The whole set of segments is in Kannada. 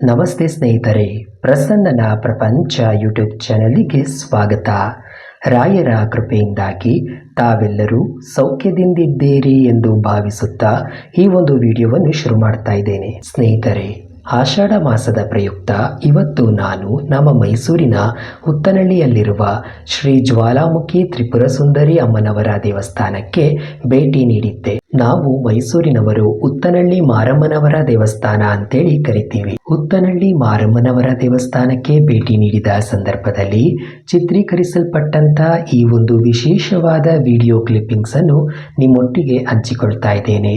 ನಮಸ್ತೆ ಸ್ನೇಹಿತರೆ, ಪ್ರಸನ್ನನ ಪ್ರಪಂಚ ಯೂಟ್ಯೂಬ್ ಚಾನಲಿಗೆ ಸ್ವಾಗತ. ರಾಯರ ಕೃಪೆಯಿಂದಾಗಿ ತಾವೆಲ್ಲರೂ ಸೌಖ್ಯದಿಂದಿದ್ದೀರಿ ಎಂದು ಭಾವಿಸುತ್ತಾ ಈ ಒಂದು ವಿಡಿಯೋವನ್ನು ಶುರು ಮಾಡ್ತಾ ಇದ್ದೇನೆ. ಸ್ನೇಹಿತರೆ, ಆಷಾಢ ಮಾಸದ ಪ್ರಯುಕ್ತ ಇವತ್ತು ನಾನು ನಮ್ಮ ಮೈಸೂರಿನ ಉತ್ತನಹಳ್ಳಿಯಲ್ಲಿರುವ ಶ್ರೀ ಜ್ವಾಲಾಮುಖಿ ತ್ರಿಪುರ ಸುಂದರಿ ಅಮ್ಮನವರ ದೇವಸ್ಥಾನಕ್ಕೆ ಭೇಟಿ ನೀಡಿದ್ದೆ. ನಾವು ಮೈಸೂರಿನವರು ಉತ್ತನಳ್ಳಿ ಮಾರಮ್ಮನವರ ದೇವಸ್ಥಾನ ಅಂತೇಳಿ ಕರಿತೀವಿ. ಉತ್ತನಳ್ಳಿ ಮಾರಮ್ಮನವರ ದೇವಸ್ಥಾನಕ್ಕೆ ಭೇಟಿ ನೀಡಿದ ಸಂದರ್ಭದಲ್ಲಿ ಚಿತ್ರೀಕರಿಸಲ್ಪಟ್ಟಂಥ ಈ ಒಂದು ವಿಶೇಷವಾದ ವಿಡಿಯೋ ಕ್ಲಿಪ್ಪಿಂಗ್ಸ್ ಅನ್ನು ನಿಮ್ಮೊಟ್ಟಿಗೆ ಹಂಚಿಕೊಳ್ತಾ ಇದ್ದೇನೆ.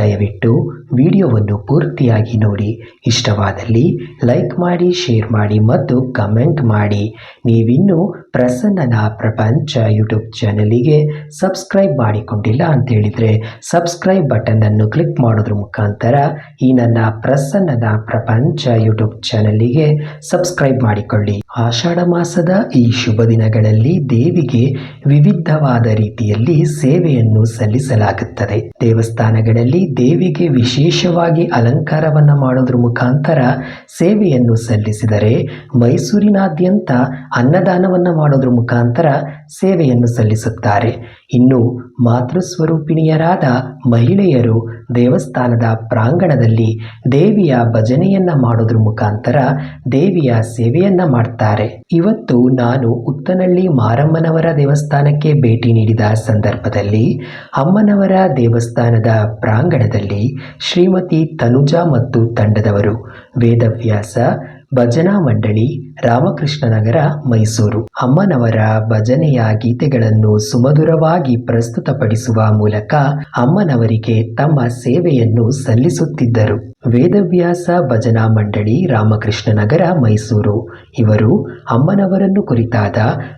ದಯವಿಟ್ಟು ವಿಡಿಯೋವನ್ನು ಪೂರ್ತಿಯಾಗಿ ನೋಡಿ. ಇಷ್ಟವಾದಲ್ಲಿ ಲೈಕ್ ಮಾಡಿ, ಶೇರ್ ಮಾಡಿ ಮತ್ತು ಕಮೆಂಟ್ ಮಾಡಿ. ನೀವಿನ್ನೂ ಪ್ರಸನ್ನನ ಪ್ರಪಂಚ ಯೂಟ್ಯೂಬ್ ಚಾನಲಿಗೆ ಸಬ್ಸ್ಕ್ರೈಬ್ ಮಾಡಿಕೊಂಡಿಲ್ಲ ಅಂತ ಹೇಳಿದರೆ ಸಬ್ಸ್ಕ್ರೈಬ್ ಬಟನ್ ಅನ್ನು ಕ್ಲಿಕ್ ಮಾಡೋದ್ರ ಮುಖಾಂತರ ಈ ನನ್ನ ಪ್ರಸನ್ನದ ಪ್ರಪಂಚ ಯೂಟ್ಯೂಬ್ ಚಾನಲಿಗೆ ಸಬ್ಸ್ಕ್ರೈಬ್ ಮಾಡಿಕೊಳ್ಳಿ. ಆಷಾಢ ಮಾಸದ ಈ ಶುಭ ದಿನಗಳಲ್ಲಿ ದೇವಿಗೆ ವಿವಿಧವಾದ ರೀತಿಯಲ್ಲಿ ಸೇವೆಯನ್ನು ಸಲ್ಲಿಸಲಾಗುತ್ತದೆ. ದೇವಸ್ಥಾನಗಳಲ್ಲಿ ದೇವಿಗೆ ವಿಶೇಷವಾಗಿ ಅಲಂಕಾರವನ್ನ ಮಾಡೋದ್ರ ಮುಖಾಂತರ ಸೇವೆಯನ್ನು ಸಲ್ಲಿಸಿದರೆ ಮೈಸೂರಿನಾದ್ಯಂತ ಅನ್ನದಾನವನ್ನ ಮಾಡೋದ್ರ ಮುಖಾಂತರ ಸೇವೆಯನ್ನು ಸಲ್ಲಿಸುತ್ತಾರೆ. ಇನ್ನು ಮಾತೃಸ್ವರೂಪಿಣಿಯರಾದ ಮಹಿಳೆಯರು ದೇವಸ್ಥಾನದ ಪ್ರಾಂಗಣದಲ್ಲಿ ದೇವಿಯ ಭಜನೆಯನ್ನ ಮಾಡೋದ್ರ ಮುಖಾಂತರ ದೇವಿಯ ಸೇವೆಯನ್ನ ಮಾಡ್ತಾರೆ. ಇವತ್ತು ನಾನು ಉತ್ತನಳ್ಳಿ ಮಾರಮ್ಮನವರ ದೇವಸ್ಥಾನಕ್ಕೆ ಭೇಟಿ ನೀಡಿದ ಸಂದರ್ಭದಲ್ಲಿ ಅಮ್ಮನವರ ದೇವಸ್ಥಾನದ ಪ್ರಾಂಗಣದಲ್ಲಿ ಶ್ರೀಮತಿ ತನುಜಾ ಮತ್ತು ತಂಡದವರು ವೇದವ್ಯಾಸ ಭಜನಾ ಮಂಡಳಿ ರಾಮಕೃಷ್ಣನಗರ ಮೈಸೂರು. ಅಮ್ಮನವರ ಭಜನೆಯ ಗೀತೆಗಳನ್ನು ಸುಮಧುರವಾಗಿ ಪ್ರಸ್ತುತಪಡಿಸುವ ಮೂಲಕ ಅಮ್ಮನವರಿಗೆ ತಮ್ಮ ಸೇವೆಯನ್ನು ಸಲ್ಲಿಸುತ್ತಿದ್ದರು. ವೇದವ್ಯಾಸ ಭಜನಾ ಮಂಡಳಿ ರಾಮಕೃಷ್ಣನಗರ ಮೈಸೂರು. ಇವರು ಅಮ್ಮನವರನ್ನು ಕುರಿತಾದ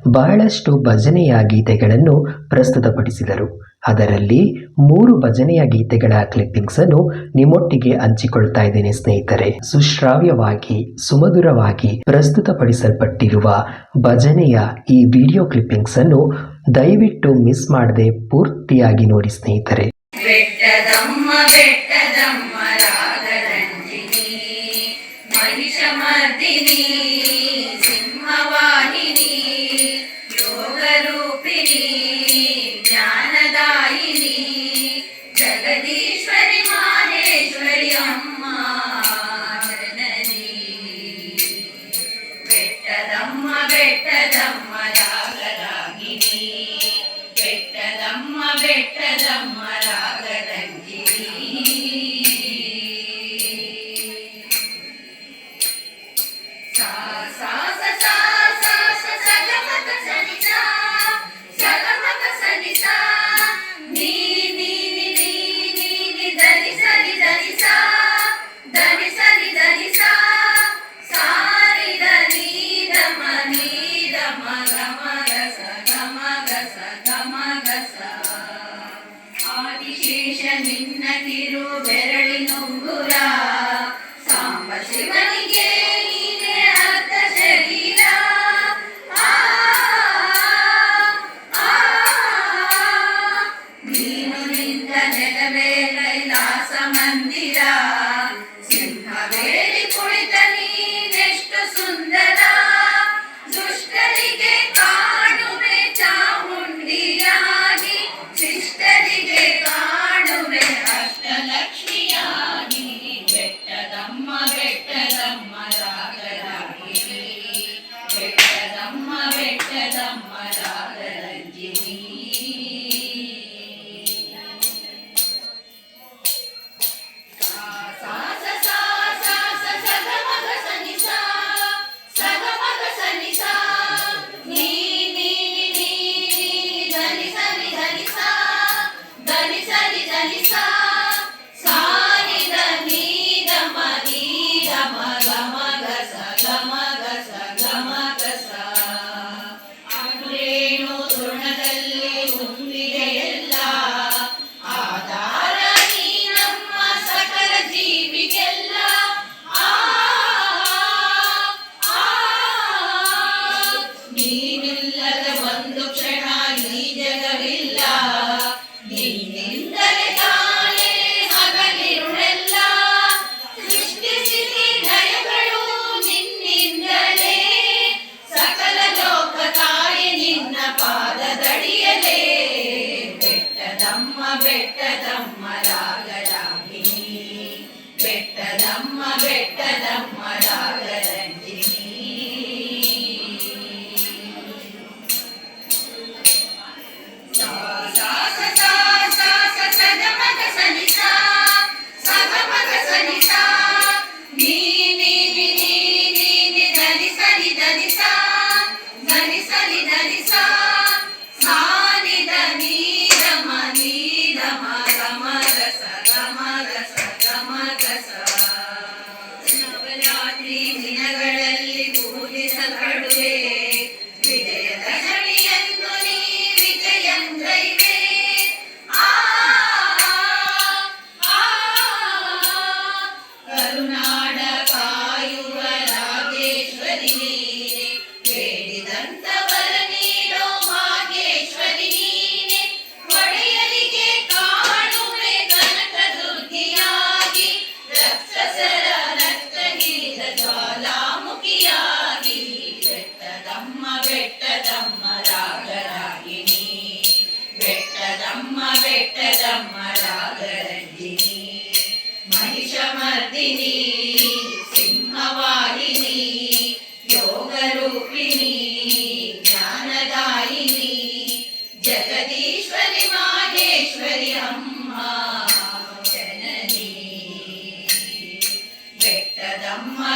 ಬಹಳಷ್ಟು ಭಜನೆಯ ಗೀತೆಗಳನ್ನು ಪ್ರಸ್ತುತಪಡಿಸಿದರು. ಅದರಲ್ಲಿ ಮೂರು ಭಜನೆಯ ಗೀತೆಗಳ ಕ್ಲಿಪ್ಪಿಂಗ್ಸ್ ಅನ್ನು ನಿಮ್ಮೊಟ್ಟಿಗೆ ಹಂಚಿಕೊಳ್ತಾ ಇದ್ದೇನೆ ಸ್ನೇಹಿತರೆ. ಸುಶ್ರಾವ್ಯವಾಗಿ, ಸುಮಧುರವಾಗಿ ಪ್ರಸ್ತುತಪಡಿಸಲ್ಪಟ್ಟಿರುವ ಭಜನೆಯ ಈ ವಿಡಿಯೋ ಕ್ಲಿಪ್ಪಿಂಗ್ಸ್ ಅನ್ನು ದಯವಿಟ್ಟು ಮಿಸ್ ಮಾಡದೆ ಪೂರ್ತಿಯಾಗಿ ನೋಡಿ ಸ್ನೇಹಿತರೆ. ಆದಿಶೇಷ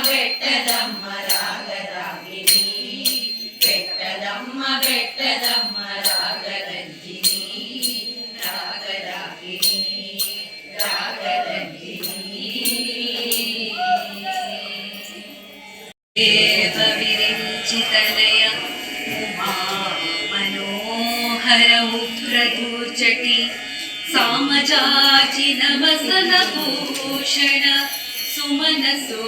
ಬೆಟ್ಟದಮ್ಮ ರಾಗರಾಗಿನಿ ಬೆಟ್ಟದಮ್ಮ ಬೆಟ್ಟದಮ್ಮ ರಾಗರಂಜಿನಿ ರಾಗರಾಗಿನಿ ರಾಗರಂಜಿನಿ ದೇವ ವಿರಿಂಚಿತನಯ ಉಮಾ ಮನೋಹರ ಉಗ್ರದೂರ್ಚಟಿ ಸಾಮಜಾಚಿ ನಮಸನ ಭೂಷಣ సుమనసో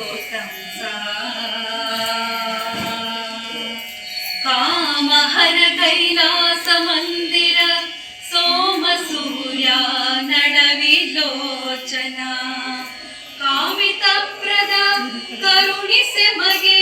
కామహర కైలాస మందిర సోమ సూర్య నడవిలోచన కామిత ప్రద కరుణిసె మగే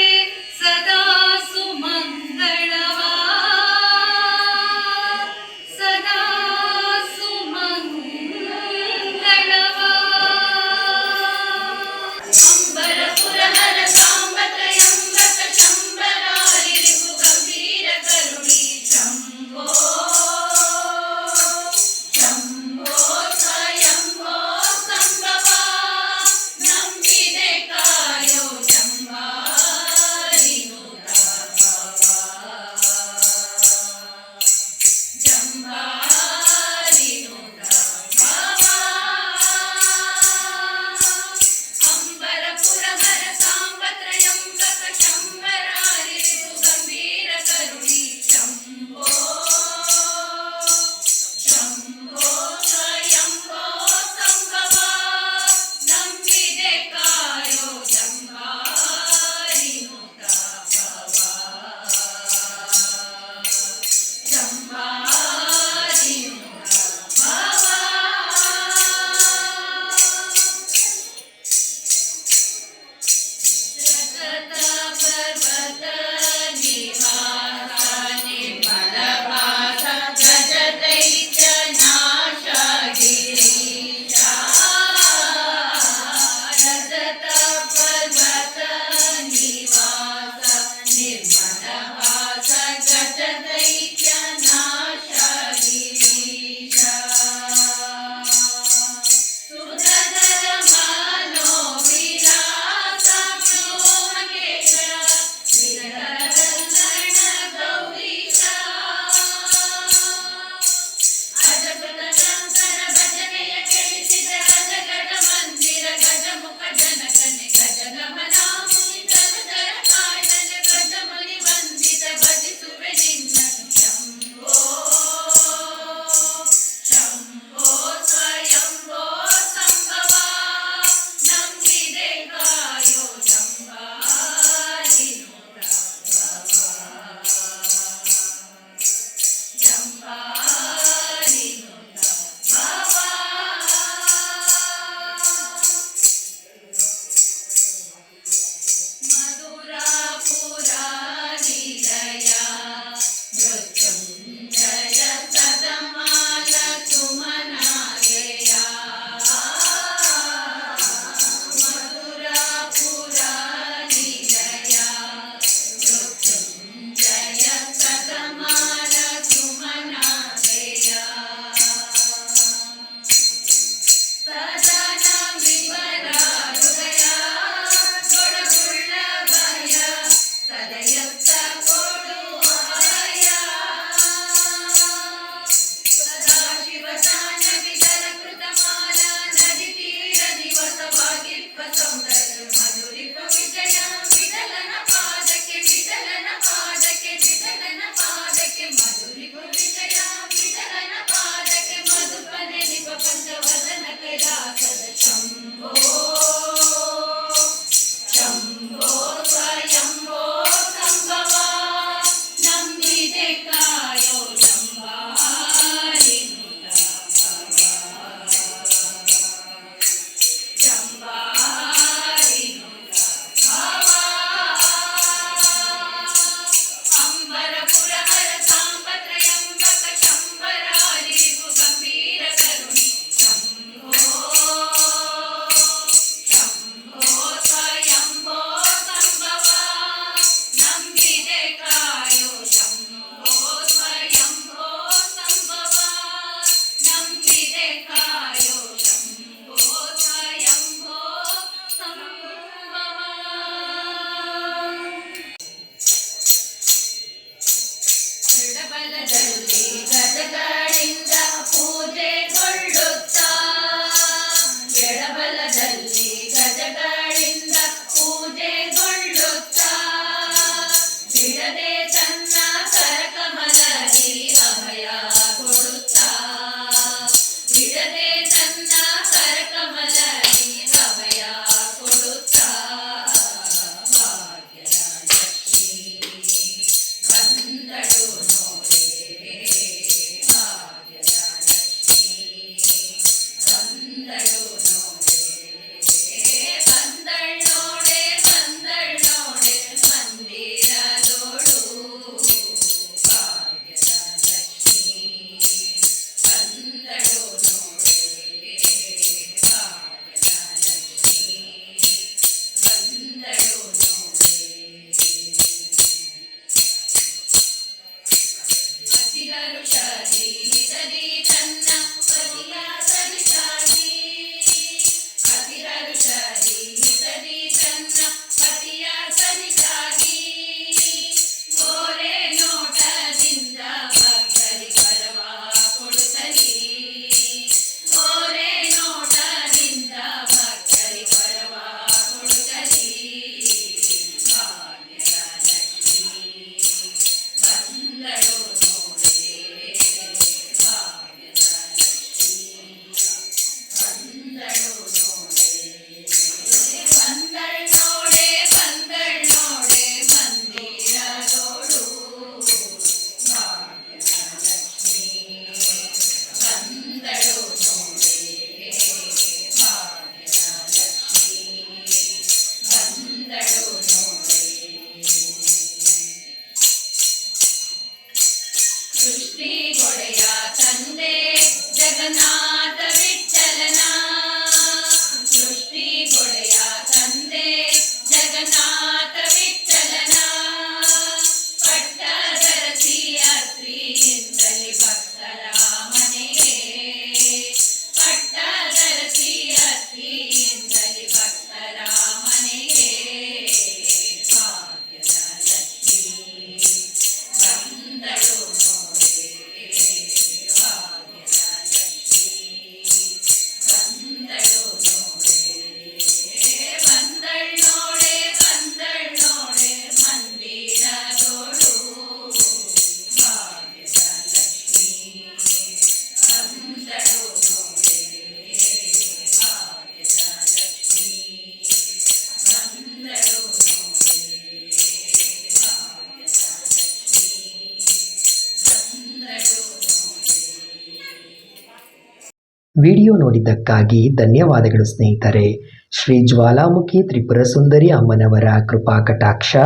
ವಿಡಿಯೋ ನೋಡಿದ್ದಕ್ಕಾಗಿ ಧನ್ಯವಾದಗಳು ಸ್ನೇಹಿತರೆ. ಶ್ರೀ ಜ್ವಾಲಾಮುಖಿ ತ್ರಿಪುರ ಸುಂದರಿ ಅಮ್ಮನವರ ಕೃಪಾ ಕಟಾಕ್ಷ,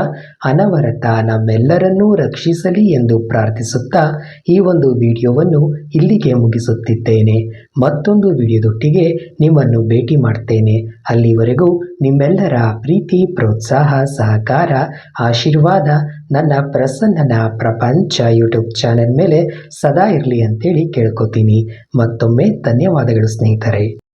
ಅನವರತ ನಮ್ಮೆಲ್ಲರನ್ನೂ ರಕ್ಷಿಸಲಿ ಎಂದು ಪ್ರಾರ್ಥಿಸುತ್ತಾ ಈ ಒಂದು ವಿಡಿಯೋವನ್ನು ಇಲ್ಲಿಗೆ ಮುಗಿಸುತ್ತಿದ್ದೇನೆ. ಮತ್ತೊಂದು ವಿಡಿಯೋದೊಟ್ಟಿಗೆ ನಿಮ್ಮನ್ನು ಭೇಟಿ ಮಾಡ್ತೇನೆ. ಅಲ್ಲಿವರೆಗೂ ನಿಮ್ಮೆಲ್ಲರ ಪ್ರೀತಿ, ಪ್ರೋತ್ಸಾಹ, ಸಹಕಾರ, ಆಶೀರ್ವಾದ ನನ್ನ ಪ್ರಸನ್ನನ ಪ್ರಪಂಚ ಯೂಟ್ಯೂಬ್ ಚಾನೆಲ್ ಮೇಲೆ ಸದಾ ಇರಲಿ ಅಂತೇಳಿ ಕೇಳ್ಕೊತೀನಿ. ಮತ್ತೊಮ್ಮೆ ಧನ್ಯವಾದಗಳು ಸ್ನೇಹಿತರೆ.